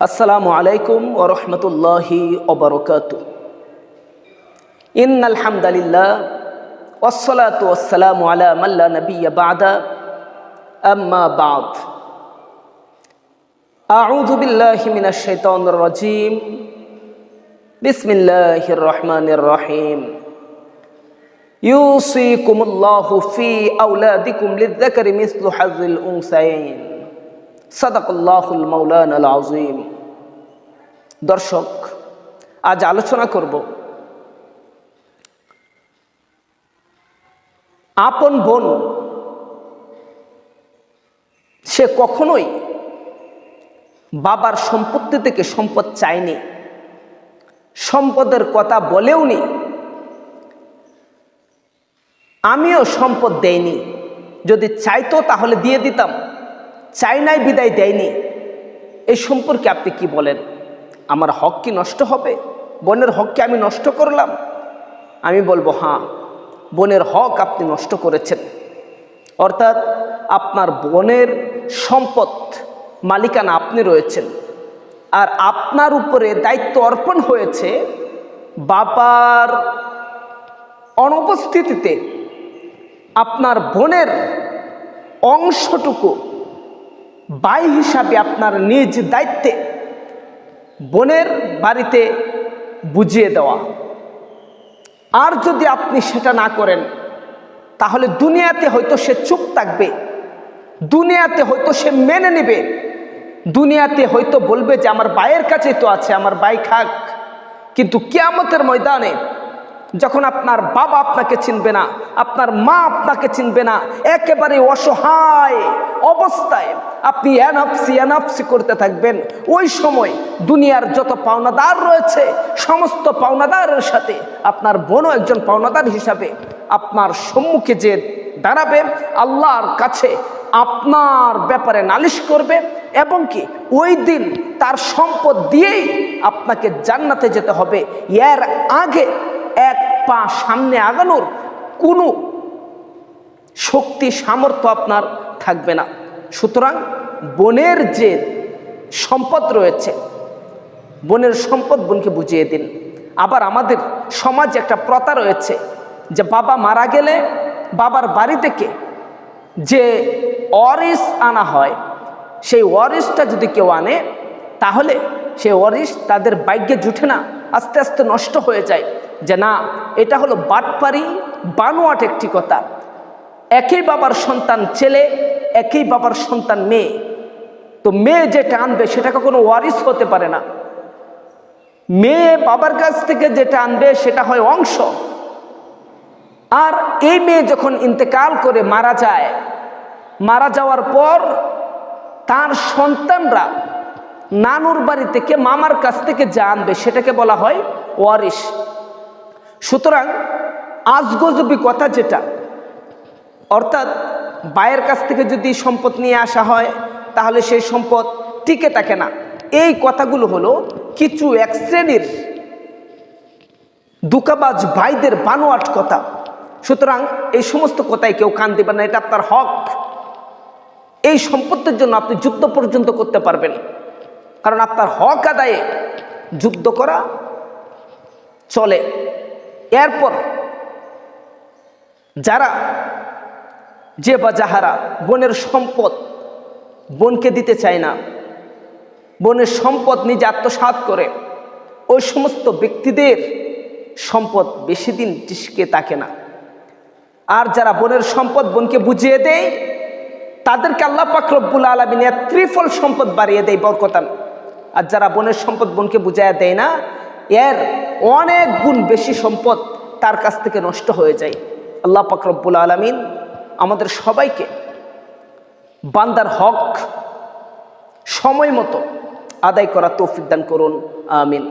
আসসালামু আলাইকুম ও রহমতুল্লাহি ওবরকাত ইন আলহামদুলিল্লাহ ওসলাত ওসালাম আলা মাল্লা নবী বাদা আম্মা বাদ أعوذ بالله من الشيطان الرجيم بسم الله الرحمن الرحيم يوصيكم الله في أولادكم للذكر مثل حظ الأنثيين সাদাকুল্লাহুল মৌলান আল আজিম দর্শক, আজ আলোচনা করব আপন বোন, সে কখনোই বাবার সম্পত্তি থেকে সম্পদ চায়নি, সম্পদের কথা বলেও নি, আমিও সম্পদ দেইনি, যদি চাইতো তাহলে দিয়ে দিতাম। চাইনাই বিদায় দেয়নি। এই সম্পর্কে আপনি কি বলেন? আমার হক কি নষ্ট হবে? বোনের হককে আমি নষ্ট করলাম? আমি বলব হ্যাঁ বোনের হক আপনি নষ্ট করেছেন। অর্থাৎ আপনার বোনের সম্পদ মালিকানা আপনি রয়েছেন। আর আপনার উপরে দায়িত্ব অর্পণ হয়েছে বাবার অনুপস্থিতিতে। আপনার বোনের অংশটুকু বাই হিসাবে আপনার নিজ দায়িত্বে বোনের বাড়িতে বুঝিয়ে দেওয়া। আর যদি আপনি সেটা না করেন, তাহলে দুনিয়াতে হয়তো সে চুপ থাকবে, দুনিয়াতে হয়তো সে মেনে নেবে, দুনিয়াতে হয়তো বলবে যে, আমার বায়ের কাছেই তো আছে, আমার বাই খাক। কিন্তু কেয়ামতের ময়দানে যখন আপনার বাবা আপনাকে চিনবে না, আপনার মা আপনাকে চিনবে না, একেবারে অসহায় অবস্থায় আপনি এনাফসি এনাফসি করতে থাকবেন। ওই সময় দুনিয়ার যত পাওনাদার রয়েছে, সমস্ত পাওনাদারের সাথে আপনার বোনও একজন পাওনাদার হিসাবে আপনার সম্মুখে যে দাঁড়াবে, আল্লাহর কাছে আপনার ব্যাপারে নালিশ করবে এবং কি ওই দিন তার সম্পদ দিয়েই আপনাকে জান্নাতে যেতে হবে। এর আগে এক পা সামনে আগানোর কোনো শক্তি, সামর্থ্য আপনার থাকবে না। সুতরাং বনের যে সম্পদ রয়েছে, বনের সম্পদ বোনকে বুঝিয়ে দিন। আবার আমাদের সমাজে একটা প্রথা রয়েছে যে বাবা মারা গেলে বাবার বাড়ি থেকে যে অরিস আনা হয়, সেই ওয়ারিসটা যদি কেউ আনে, তাহলে সেই ওয়ারিস তাদের বাইকে জুটে না, আস্তে আস্তে নষ্ট হয়ে যায়। যে না, এটা হলো বাটপারি, বানোয়াট একটি কথা। একই বাবার সন্তান ছেলে, একই বাবার সন্তান মেয়ে। তো মেয়ে যেটা আনবে, সেটা কখনো ওয়ারিস হতে পারে না। মেয়ে বাবার কাছ থেকে যেটা আনবে, সেটা হয় অংশ। আর এই মেয়ে যখন ইন্তেকাল করে মারা যায়, মারা যাওয়ার পর তার সন্তানরা নানুর বাড়ি থেকে মামার কাছ থেকে যা আনবে, সেটাকে বলা হয় ওয়ারিস। সুতরাং আজগজবি কথা যেটা, অর্থাৎ বায়ের কাছ থেকে যদি সম্পদ নিয়ে আসা হয়, তাহলে সেই সম্পদ টিকে থাকে না। এই কথাগুলো হলো কিছু এক শ্রেণির দুকাবাজ ভাইদের বানোয়াট কথা। সুতরাং এই সমস্ত কথায় কেউ কান দেবেন না, এটা আপনার হক। এই সম্পত্তির জন্য আপনি যুদ্ধ পর্যন্ত করতে পারবেন। কারণ আপনার হক আদায়ে যুদ্ধ করা চলে। এরপর যারা যে বা যাহারা বোনের সম্পদ বোনকে দিতে চায় না, বোনের সম্পদ নিজে আত্মসাত করে, ওই সমস্ত ব্যক্তিদের সম্পদ বেশি দিন টিসকে থাকে না। আর যারা বোনের সম্পদ বোনকে বুঝিয়ে দেয়, তাদেরকে আল্লাহ পাকরব্বুল আলমিন ত্রিফল সম্পদ বাড়িয়ে দেয় বরকতান। আর যারা বোনের সম্পদ বোনকে বুঝাইয়া দেয় না, এর অনেক গুণ বেশি সম্পদ তার কাছ থেকে নষ্ট হয়ে যায়। আল্লাহ পাকরব্বুল আলমিন আমাদের সবাইকে বান্দার হক সময় মতো আদায় করা তৌফিক দান করুন, আমিন।